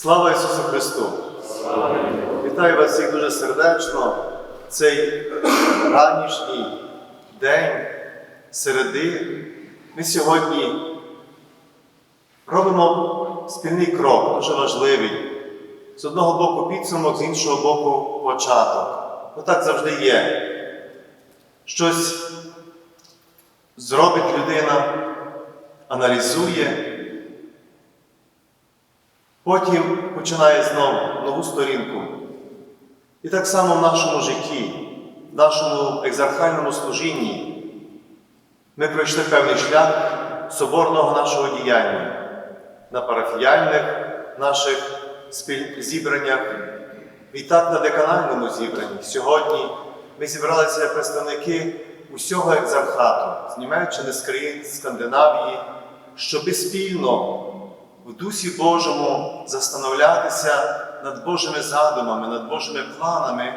Слава Ісусу Христу! Вітаю вас всіх дуже сердечно. Цей ранішній день середи. Ми сьогодні робимо спільний крок, дуже важливий. З одного боку підсумок, з іншого боку початок. Отак завжди є. Щось зробить людина, аналізує, потім починає знову нову сторінку. І так само в нашому житті, в нашому екзархальному служінні ми пройшли певний шлях соборного нашого діяння на парафіяльних наших зібраннях, і так на деканальному зібранні. Сьогодні ми зібралися представники усього екзархату з Німеччини, з країн Скандинавії, щоби спільно в Дусі Божому застановлятися над Божими задумами, над Божими планами,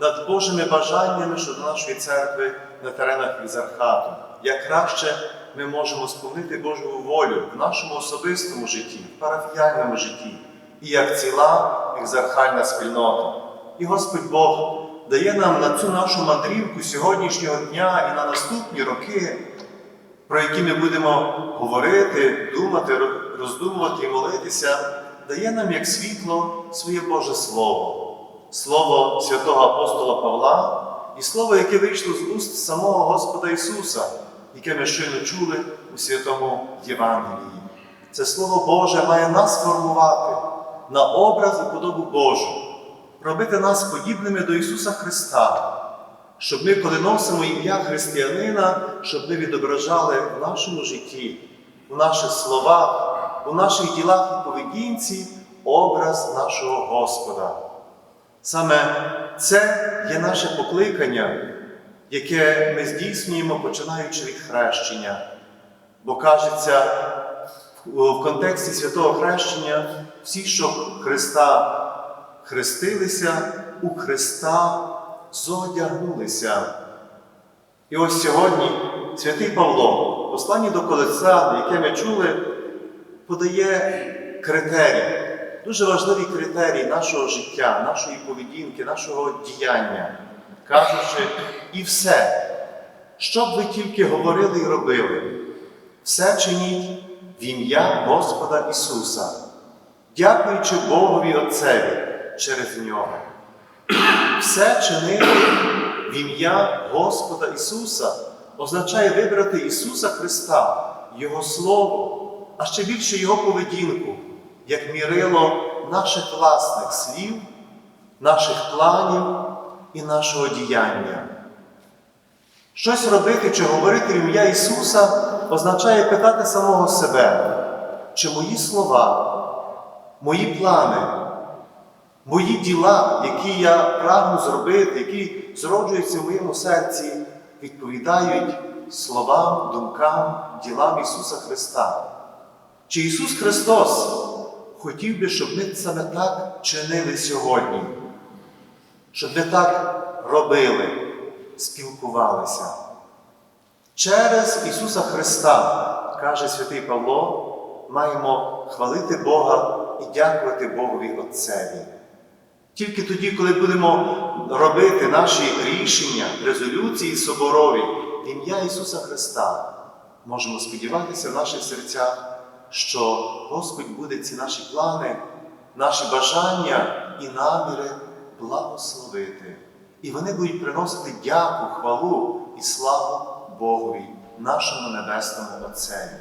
над Божими бажаннями щодо нашої церкви на теренах екзархату. Як краще ми можемо сповнити Божу волю в нашому особистому житті, в парафіяльному житті і як ціла екзархальна спільнота. І Господь Бог дає нам на цю нашу мандрівку сьогоднішнього дня і на наступні роки про які ми будемо говорити, думати, роздумувати і молитися, дає нам як світло своє Боже Слово, Слово святого апостола Павла і Слово, яке вийшло з уст самого Господа Ісуса, яке ми щойно чули у святому Євангелії. Це Слово Боже має нас формувати на образ і подобу Божу, робити нас подібними до Ісуса Христа щоб ми, коли носимо ім'я християнина, щоб ми відображали в нашому житті, у наших словах, у наших ділах і поведінці образ нашого Господа. Саме це є наше покликання, яке ми здійснюємо, починаючи від хрещення. Бо кажеться в в контексті святого хрещення, всі, що Христа хрестилися, у Христа зодягнулися. І ось сьогодні святий Павло, посланні до Колеса, яке ми чули, подає критерії, дуже важливі критерії нашого життя, нашої поведінки, нашого діяння, кажучи, і все, що б ви тільки говорили і робили, все чиніть в ім'я Господа Ісуса, дякуючи Богові Отцеві через нього все чинити в ім'я Господа Ісуса означає вибрати Ісуса Христа, Його Слово, а ще більше Його поведінку, як мірило наших власних слів, наших планів і нашого діяння. Щось робити чи говорити в ім'я Ісуса означає питати самого себе, чи мої слова, мої плани, Мої діла, які я прагну зробити, які зроджуються в моєму серці, відповідають словам, думкам, ділам Ісуса Христа. Чи Ісус Христос хотів би, щоб ми саме так чинили сьогодні, щоб ми так робили, спілкувалися? Через Ісуса Христа, каже святий Павло, маємо хвалити Бога і дякувати Богові Отцеві. Тільки тоді, коли будемо робити наші рішення, резолюції соборові в ім'я Ісуса Христа, можемо сподіватися в наших серцях, що Господь буде ці наші плани, наші бажання і наміри благословити. І вони будуть приносити дяку, хвалу і славу Богові, нашому Небесному Отцеві.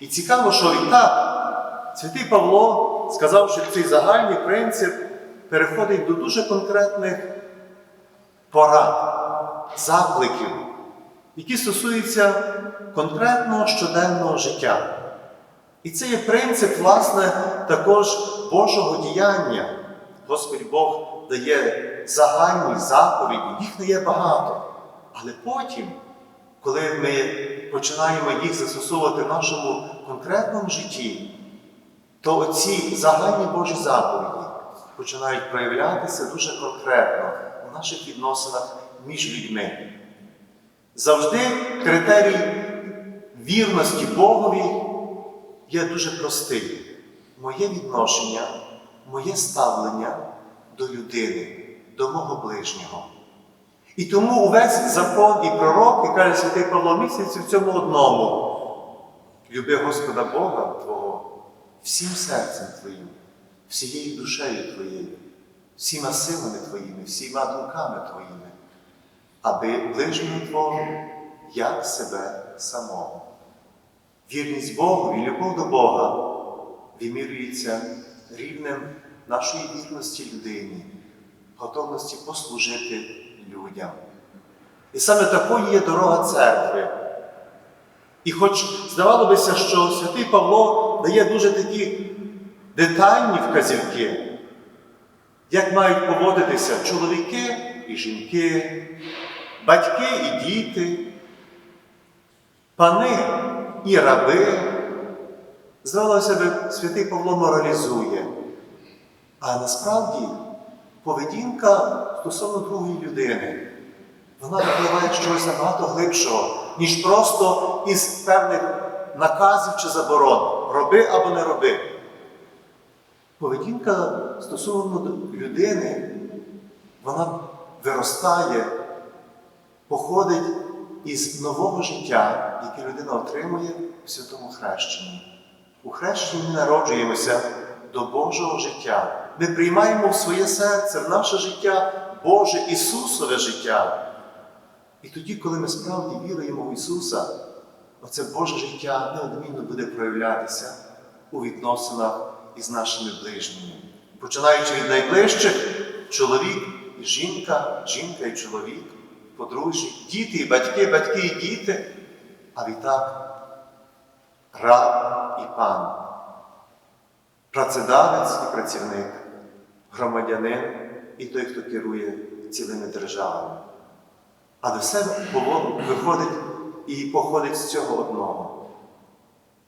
І цікаво, що відтак святий Павло, сказавши цей загальний принцип, переходить до дуже конкретних порад, закликів, які стосуються конкретного щоденного життя. І це є принцип, власне, також Божого діяння. Господь Бог дає загальні заповіді, їх не є багато. Але потім, коли ми починаємо їх застосовувати в нашому конкретному житті, то оці загальні Божі заповіді починають проявлятися дуже конкретно у наших відносинах між людьми. Завжди критерій вірності Богові є дуже простий. Моє відношення моє ставлення до людини, до мого ближнього. І тому увесь закон і пророк, і каже святий Павло місяць в цьому одному. Люби Господа Бога Твого всім серцем Твоїм, всією душею Твоєю, всіма силами Твоїми, всіма думками Твоїми, аби ближнього Твого, як себе самого. Вірність Богу і любов до Бога вимірюється рівнем нашої вірності людині, готовності послужити людям. І саме такою є дорога церкви. І хоч здавалося, що святий Павло дає дуже такі детальні вказівки, як мають поводитися чоловіки і жінки, батьки і діти, пани і раби, здавалося б, святий Павло моралізує. А насправді поведінка стосовно другої людини, вона випливає чогось набагато глибшого, ніж просто із певних наказів чи заборон. Роби або не роби. Поведінка стосовно людини, вона виростає, походить із нового життя, яке людина отримує в святому хрещенні. У хрещенні ми народжуємося до Божого життя. Ми приймаємо в своє серце, в наше життя Боже Ісусове життя. І тоді, коли ми справді віруємо в Ісуса, оце Боже життя неодмінно буде проявлятися у відносинах із нашими ближніми. Починаючи від найближчих, чоловік і жінка, жінка і чоловік, подружжя, діти і батьки, батьки і діти, а відтак раб і пан, працедавець і працівник, громадянин і той, хто керує цілими державами. Але все виходить і походить з цього одного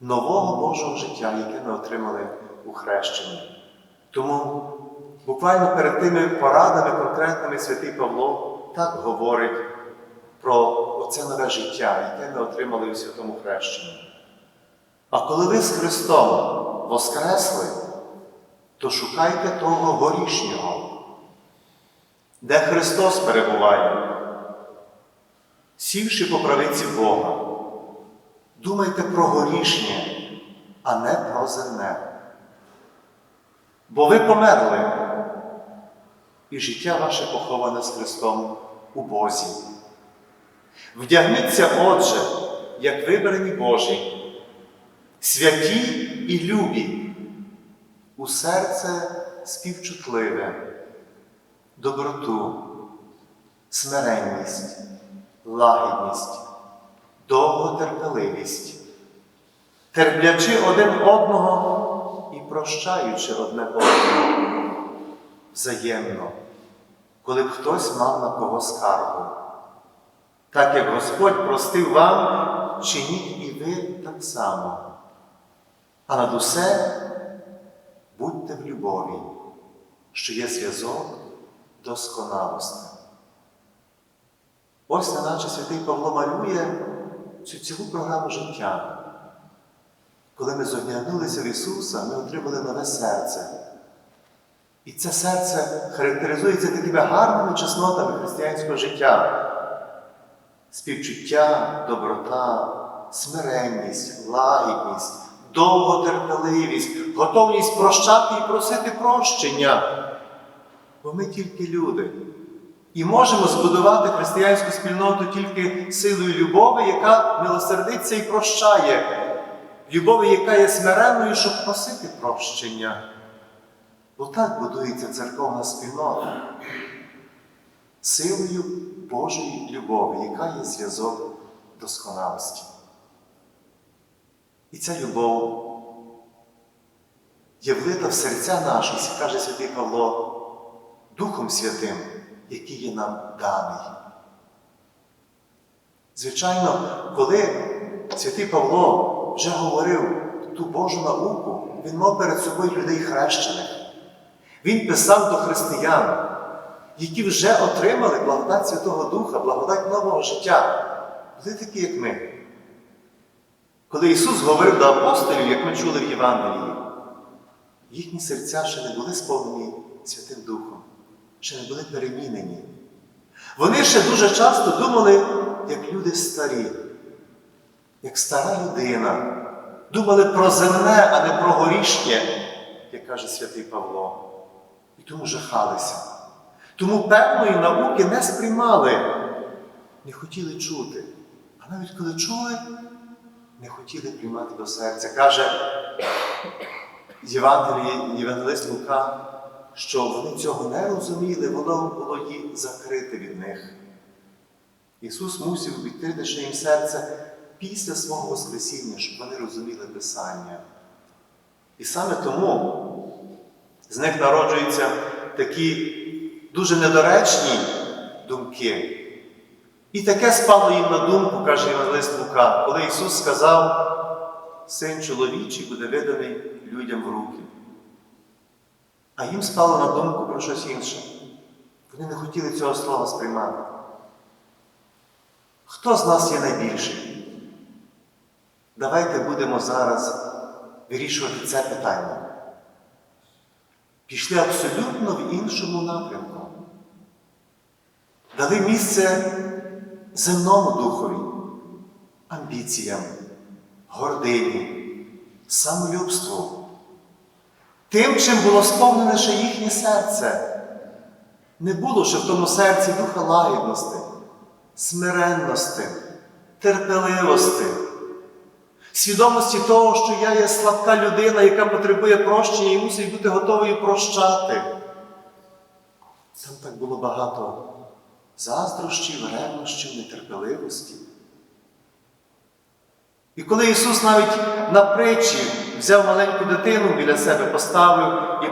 нового Божого життя, яке ми отримали у хрещенні. Тому буквально перед тими порадами конкретними святий Павло так говорить про оце нове життя, яке ми отримали у святому хрещенні. А коли ви з Христом воскресли, то шукайте того горішнього, де Христос перебуває, сівши по правиці Бога. Думайте про горішнє, а не про земне. Бо ви померли, і життя ваше поховане з Христом у Бозі. Вдягніться, Отже, як вибрані Божі, святі і любі, у серце співчутливе, доброту, смиренність, лагідність, довготерпеливість, терплячи один одного і прощаючи одне одного взаємно, коли б хтось мав на кого скаргу. Так як Господь простив вам, чиніть і ви так само. А над усе будьте в любові, що є зв'язок досконалості. Ось неначе святий Павло малює цю цілу програму життя. Коли ми зогнянулися в Ісуса, ми отримали нове серце. І це серце характеризується такими гарними чеснотами християнського життя. Співчуття, доброта, смиренність, лагідність, довготерпеливість, готовність прощати і просити прощення. Бо ми тільки люди. І можемо збудувати християнську спільноту тільки силою любові, яка милосердиться і прощає, любові, яка є смиренною, щоб просити прощення. Бо так будується церковна спільнота силою Божої любові, яка є зв'язок досконалості. І ця любов є влита в серця наші, каже святий Павло, Духом Святим, який є нам даний. Звичайно, коли святий Павло вже говорив ту Божу науку, він мав перед собою людей хрещених. Він писав до християн, які вже отримали благодать Святого Духа, благодать нового життя. Були такі, як ми. Коли Ісус говорив до апостолів, як ми чули в Євангелії, їхні серця ще не були сповнені Святим Духом, ще не були перемінені. Вони ще дуже часто думали, як люди старі, як стара людина. Думали про земне, а не про горішнє, як каже святий Павло. І тому жахалися. Тому певної науки не сприймали, не хотіли чути. А навіть коли чули, не хотіли приймати до серця. Каже Євангеліє, Євангелист Лука, що вони цього не розуміли, воно було їм закрите від них. Ісус мусив відкрити ще їм серце після свого Воскресіння, щоб вони розуміли Писання. І саме тому з них народжуються такі дуже недоречні думки. І таке спало їм на думку, каже Євангелист Лука, коли Ісус сказав, син чоловічий буде виданий людям в руки. А їм спало на думку про щось інше. Вони не хотіли цього слова сприймати. Хто з нас є найбільший? Давайте будемо зараз вирішувати це питання. Пішли абсолютно в іншому напрямку. Дали місце земному духові, амбіціям, гордині, самолюбству. Тим, чим було сповнене ще їхнє серце. Не було ще в тому серці духа лагідності, смиренності, терпеливості, свідомості того, що я є слабка людина, яка потребує прощення і мусить бути готовою прощати. Там так було багато заздрощів, ревнощів, нетерпеливості. І коли Ісус навіть на притчі взяв маленьку дитину біля себе, поставив і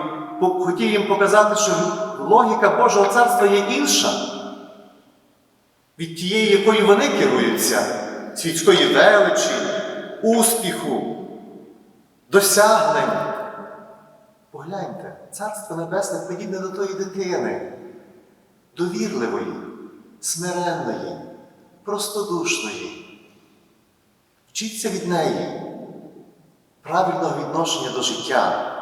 хотів їм показати, що логіка Божого царства є інша від тієї, якою вони керуються, світської величі, успіху, досягнень. Погляньте, Царство Небесне подібне до тої дитини, довірливої, смиренної, простодушної. Вчіться від неї правильного відношення до життя,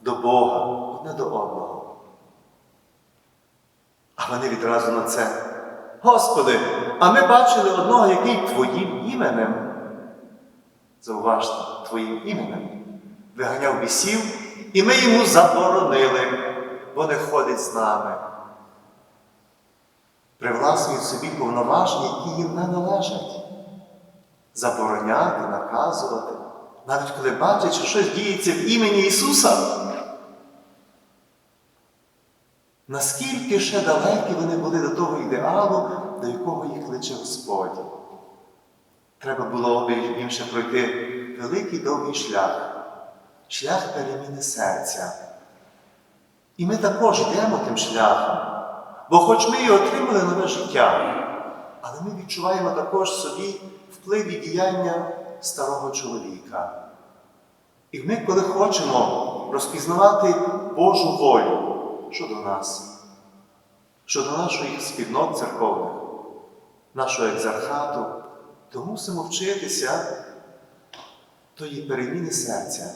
до Бога, одне до одного. А вони відразу на це. Господи, а ми бачили одного, який Твоїм іменем, зауважте, Твоїм іменем, виганяв бісів, і ми йому заборонили, бо не ходить з нами. Привласнюють собі повноваження, які їм не належать. Забороняти, наказувати, навіть коли бачать, що щось діється в імені Ісуса. Наскільки ще далекі вони були до того ідеалу, до якого їх кличе Господь. Треба було їм пройти великий довгий шлях, шлях переміни серця. І ми також йдемо тим шляхом, бо хоч ми і отримали нове життя, але ми відчуваємо також собі вплив і діяння старого чоловіка. І ми, коли хочемо розпізнавати Божу волю щодо нас, щодо нашої спільнот церковних, нашого екзархату, то мусимо вчитися тої переміни серця,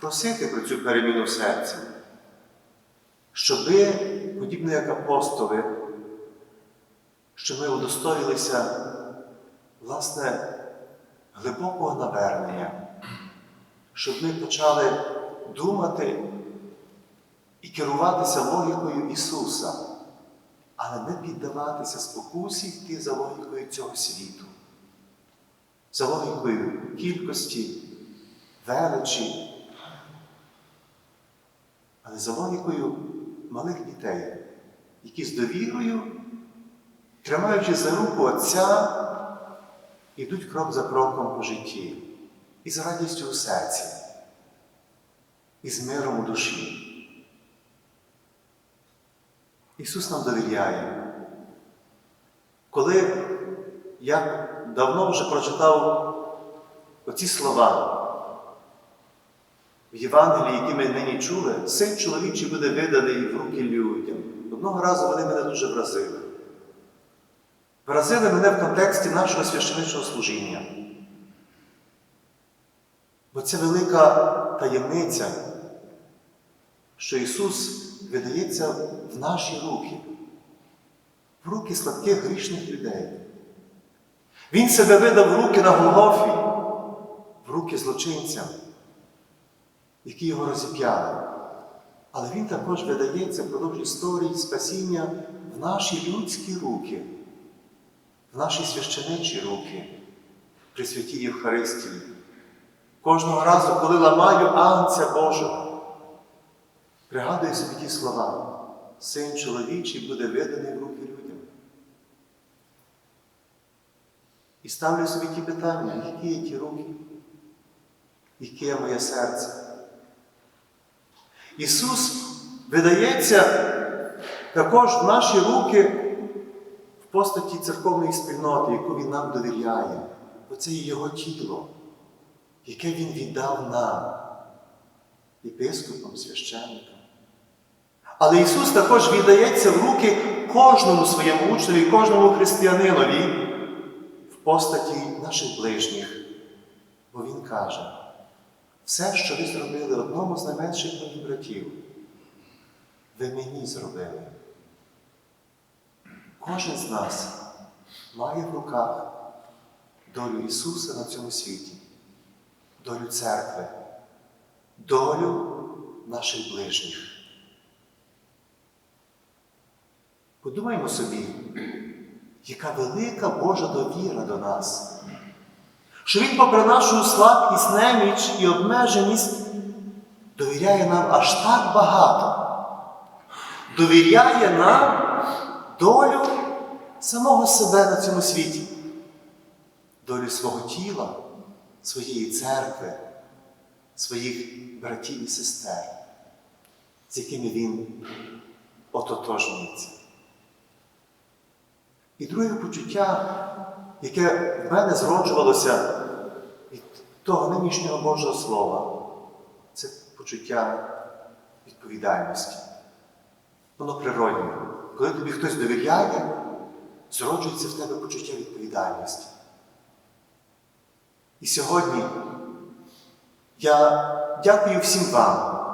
просити про цю переміну в серці, щоби, подібно як апостоли, що ми удостоїлися власне глибокого навернення, щоб ми почали думати і керуватися логікою Ісуса, але не піддаватися спокусі йти за логікою цього світу, за логікою кількості, величі, але за логікою малих дітей, які з довірою, тримаючи за руку Отця, ідуть крок за кроком по житті, і з радістю у серці, і з миром у душі. Ісус нам довіряє. Коли я давно вже прочитав оці слова в Євангелії, які ми нині чули, син чоловічий буде виданий в руки людям. Одного разу вони мене дуже вразили. Вразили мене в контексті нашого священичного служіння. Бо це велика таємниця, що Ісус видається в наші руки, в руки слабких грішних людей. Він себе видав в руки на Голгофі, в руки злочинцям, які його розіп'яли. Але він також видається впродовж історії спасіння в наші людські руки, в наші священичі руки при святій Євхаристії. Кожного разу, коли ламаю Агнця Божого, пригадую собі ті слова, син чоловічий буде виданий в руки людям. І ставлю собі ті питання, які є ті руки, яке є моє серце. Ісус видається також в наші руки в постаті церковної спільноти, яку Він нам довіряє. Бо це є Його тіло, яке Він віддав нам, єпископам, священникам. Але Ісус також віддається в руки кожному своєму учневі, кожному християнинові постаті наших ближніх. Бо Він каже, все, що ви зробили одному з найменших моїх братів, ви мені зробили. Кожен з нас має в руках долю Ісуса на цьому світі, долю церкви, долю наших ближніх. Подумаймо собі, яка велика Божа довіра до нас, що Він, попри нашу слабкість, неміч і обмеженість, довіряє нам аж так багато, довіряє нам долю самого себе на цьому світі, долю свого тіла, своєї церкви, своїх братів і сестер, з якими він ототожнюється. І друге почуття, яке в мене зроджувалося від того нинішнього Божого Слова, це почуття відповідальності. Воно природне. Коли тобі хтось довіряє, зроджується в тебе почуття відповідальності. І сьогодні я дякую всім вам,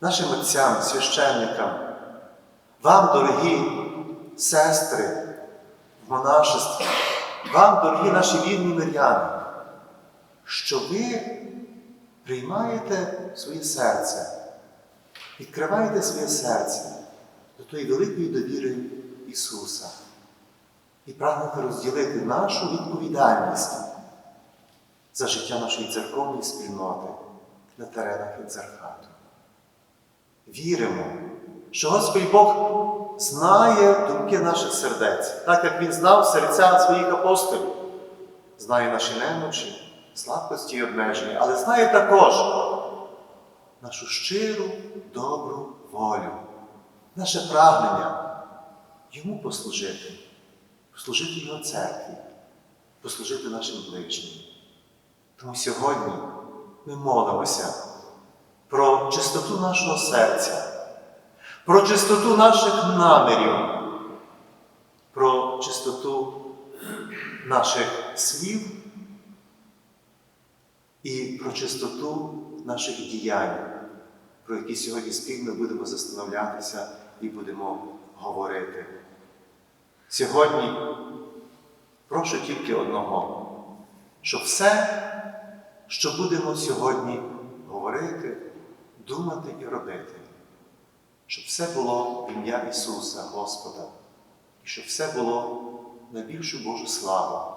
нашим отцям, священникам, вам, дорогі сестри в монашестві, вам, дорогі наші вірні миряни, що ви приймаєте своє серце, відкриваєте своє серце до тої великої довіри Ісуса і прагнете розділити нашу відповідальність за життя нашої церковної спільноти на теренах екзархату. Віримо, що Господь Бог знає думки наших сердець, так як Він знав серця своїх апостолів, знає наші немочі, слабкості і обмеження, але знає також нашу щиру, добру волю, наше прагнення йому послужити, послужити Його церкві, послужити нашим ближнім. Тому сьогодні ми молимося про чистоту нашого серця, про чистоту наших намірів, про чистоту наших слів і про чистоту наших діянь, про які сьогодні спільно будемо застановлятися і будемо говорити. Сьогодні прошу тільки одного, щоб все, що будемо сьогодні говорити, думати і робити, щоб все було в ім'я Ісуса Господа, і щоб все було на більшу Божу славу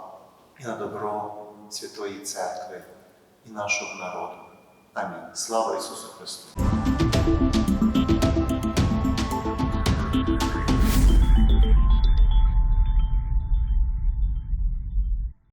і на добро Святої Церкви і нашого народу. Амінь. Слава Ісусу Христу!